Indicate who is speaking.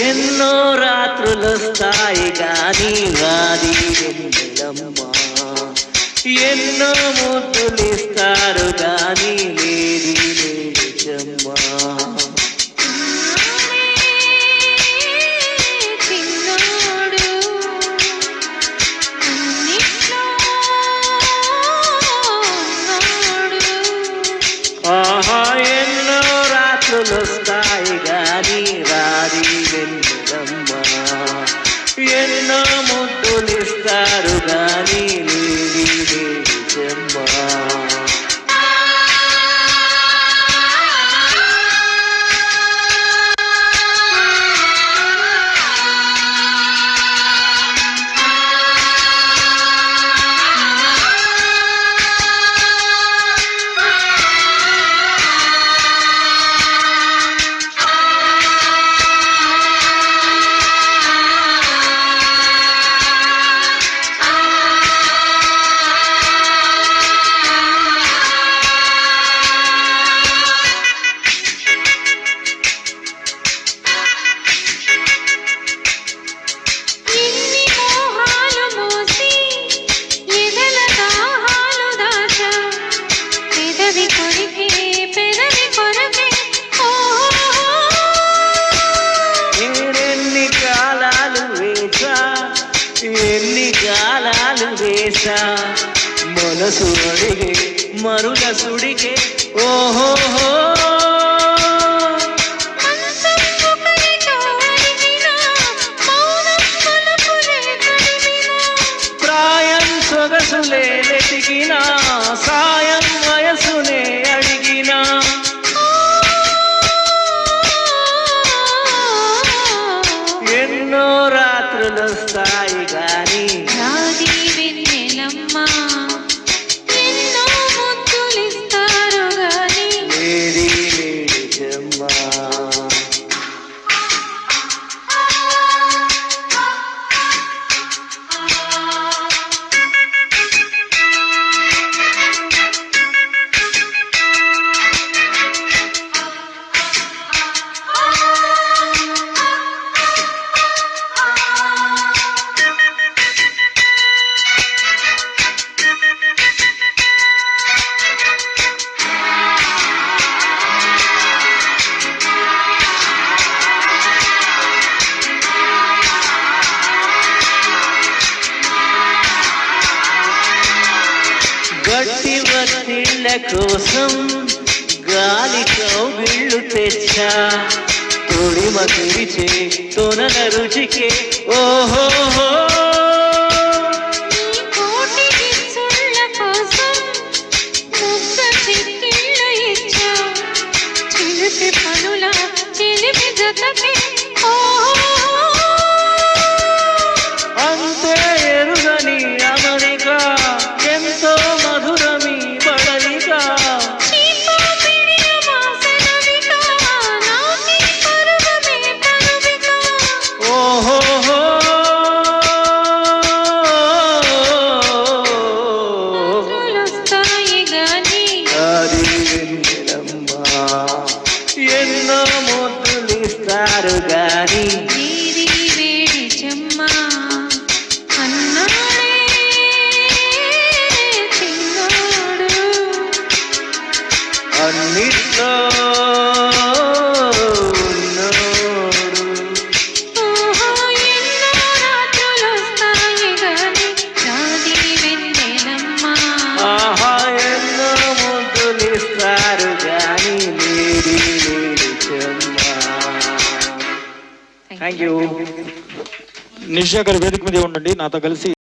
Speaker 1: ఎన్నో రాత్రులొస్తాయి గాని రాది వెన్నెలమ్మ. ఎన్నో ముద్దులిస్తారు గాని లేది లేచమ్మా ఆహా ఎన్నో రాత్రులు ముద్దులిస్తారు
Speaker 2: ఎన్ని
Speaker 1: గాలాలు వేసా మనసు అడిగే మరుల సుడిగే. ఓహోహో ప్రాయం సొగసులే వెతికినా సాయం వయసునే అడిగినా. ఎన్నో రాత్రులు వస్తాయి గట్టి వత్తిళ్ళ కోసం గాలి కౌగిళ్ళు తెచ్చా తొడిమ తెరిచే తొనల రుచికే ఓహోహో
Speaker 2: పనుల చిలిపి జతకే ఓ
Speaker 1: ఎన్నో ముద్దులిస్తారు గాని. అన్నిట్లో థ్యాంక్ యూ
Speaker 3: నిషా గారు వేదిక మీద ఉండండి. నాతో కలిసి